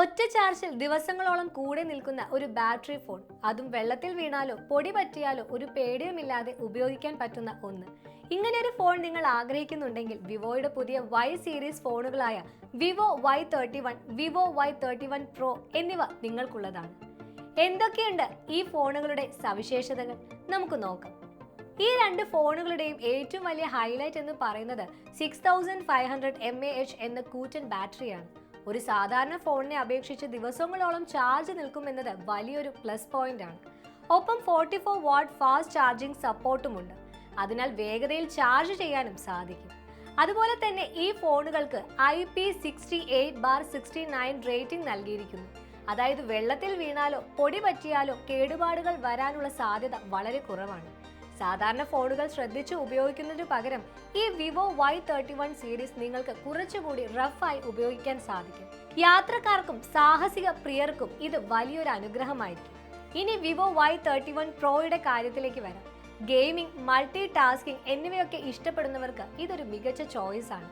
ഒറ്റ ചാർജിൽ ദിവസങ്ങളോളം കൂടെ നിൽക്കുന്ന ഒരു ബാറ്ററി ഫോൺ അതും വെള്ളത്തിൽ വീണാലോ പൊടി പറ്റിയാലോ ഒരു പേടിയുമില്ലാതെ ഉപയോഗിക്കാൻ പറ്റുന്ന ഒന്ന്. ഇങ്ങനെ ഒരു ഫോൺ നിങ്ങൾ ആഗ്രഹിക്കുന്നുണ്ടെങ്കിൽ വിവോയുടെ പുതിയ Y series ഫോണുകളായ Vivo Y thirty one Vivo Y thirty one pro എന്നിവ നിങ്ങൾക്കുള്ളതാണ്. എന്തൊക്കെയുണ്ട് ഈ ഫോണുകളുടെ സവിശേഷതകൾ? നമുക്ക് നോക്കാം. ഈ രണ്ട് ഫോണുകളുടെയും ഏറ്റവും വലിയ ഹൈലൈറ്റ് എന്ന് പറയുന്നത് six thousand five hundred M A H എന്ന കൂറ്റൻ ബാറ്ററിയാണ്. ഒരു സാധാരണ ഫോണിനെ അപേക്ഷിച്ച് ദിവസങ്ങളോളം ചാർജ് നിൽക്കുമെന്നത് വലിയൊരു പ്ലസ് പോയിന്റ് ആണ് ഒപ്പം forty four watt fast charging സപ്പോർട്ടുമുണ്ട് അതിനാൽ വേഗതയിൽ ചാർജ് ചെയ്യാനും സാധിക്കും. അതുപോലെ തന്നെ ഈ ഫോണുകൾക്ക് I P sixty eight bar sixty nine rating നൽകിയിരിക്കുന്നു. അതായത് വെള്ളത്തിൽ വീണാലോ പൊടി പറ്റിയാലോ കേടുപാടുകൾ വരാനുള്ള സാധ്യത വളരെ കുറവാണ്. സാധാരണ ഫോണുകൾ ശ്രദ്ധിച്ച് ഉപയോഗിക്കുന്നതിനു പകരം ഈ Vivo Y thirty one series നിങ്ങൾക്ക് കുറച്ചുകൂടി റഫായി ഉപയോഗിക്കാൻ സാധിക്കും. യാത്രക്കാർക്കും സാഹസിക പ്രിയർക്കും ഇത് വലിയൊരു അനുഗ്രഹമായിരിക്കും. ഇനി വിവോ വൈ തേർട്ടി വൺ പ്രോയുടെ കാര്യത്തിലേക്ക് വരാം. ഗെയിമിംഗ് മൾട്ടി ടാസ്കിംഗ് എന്നിവയൊക്കെ ഇഷ്ടപ്പെടുന്നവർക്ക് ഇതൊരു മികച്ച ചോയ്സ് ആണ്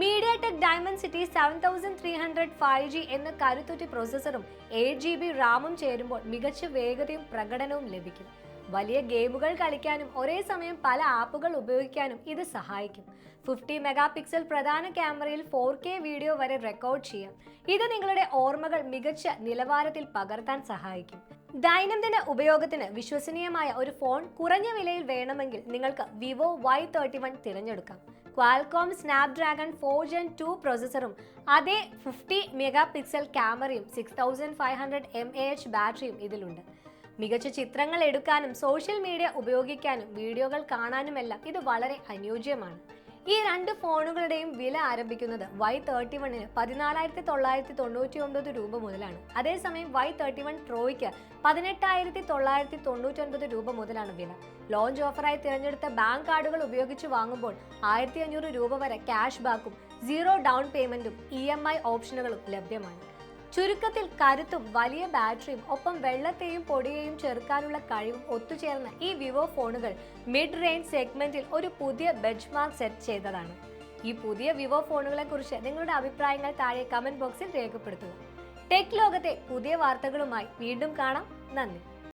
MediaTek Dimensity seven thousand three hundred five G എന്ന കരുത്തുറ്റി പ്രോസസ്സറും എയ്റ്റ് ജി ബി റാമും ചേരുമ്പോൾ മികച്ച വേഗതയും പ്രകടനവും ലഭിക്കും. വലിയ ഗെയിമുകൾ കളിക്കാനും ഒരേ സമയം പല ആപ്പുകൾ ഉപയോഗിക്കാനും ഇത് സഹായിക്കും. ഫിഫ്റ്റി മെഗാ പിക്സൽ പ്രധാന ക്യാമറയിൽ ഫോർ കെ വീഡിയോ വരെ റെക്കോർഡ് ചെയ്യാം. ഇത് നിങ്ങളുടെ ഓർമ്മകൾ മികച്ച നിലവാരത്തിൽ പകർത്താൻ സഹായിക്കും. ദൈനംദിന ഉപയോഗത്തിന് വിശ്വസനീയമായ ഒരു ഫോൺ കുറഞ്ഞ വിലയിൽ വേണമെങ്കിൽ നിങ്ങൾക്ക് വിവോ വൈ തേർട്ടി വൺ തിരഞ്ഞെടുക്കാം. Qualcomm Snapdragon four gen two പ്രോസസ്സറും അതേ ഫിഫ്റ്റി മെഗാ പിക്സൽ ക്യാമറയും six thousand five hundred M A H ബാറ്ററിയും ഇതിലുണ്ട്. മികച്ച ചിത്രങ്ങൾ എടുക്കാനും സോഷ്യൽ മീഡിയ ഉപയോഗിക്കാനും വീഡിയോകൾ കാണാനുമെല്ലാം ഇത് വളരെ അനുയോജ്യമാണ്. ഈ രണ്ട് ഫോണുകളുടെയും വില ആരംഭിക്കുന്നത് വൈ തേർട്ടി വണ്ണിന് പതിനാലായിരത്തി തൊള്ളായിരത്തി തൊണ്ണൂറ്റി ഒമ്പത് രൂപ മുതലാണ്. അതേസമയം വൈ തേർട്ടി വൺ പ്രോയ്ക്ക് പതിനെട്ടായിരത്തി തൊള്ളായിരത്തി തൊണ്ണൂറ്റി ഒൻപത് രൂപ മുതലാണ് വില. ലോഞ്ച് ഓഫറായി തിരഞ്ഞെടുത്ത ബാങ്ക് കാർഡുകൾ ഉപയോഗിച്ച് വാങ്ങുമ്പോൾ ആയിരത്തി അഞ്ഞൂറ് രൂപ വരെ ക്യാഷ് ബാക്കും സീറോ ഡൗൺ പേയ്മെന്റും ഇ എം ഐ ഓപ്ഷനുകളും ലഭ്യമാണ്. ചുരുക്കത്തിൽ കരുത്തും വലിയ ബാറ്ററിയും ഒപ്പം വെള്ളത്തെയും പൊടിയെയും ചെറുക്കാനുള്ള കഴിവും ഒത്തുചേർന്ന ഈ വിവോ ഫോണുകൾ മിഡ് റേഞ്ച് സെഗ്മെന്റിൽ ഒരു പുതിയ ബെഞ്ച് മാർക്ക് സെറ്റ് ചെയ്തതാണ്. ഈ പുതിയ വിവോ ഫോണുകളെ കുറിച്ച് നിങ്ങളുടെ അഭിപ്രായങ്ങൾ താഴെ കമന്റ് ബോക്സിൽ രേഖപ്പെടുത്തുക. ടെക് ലോകത്തെ പുതിയ വാർത്തകളുമായി വീണ്ടും കാണാം. നന്ദി.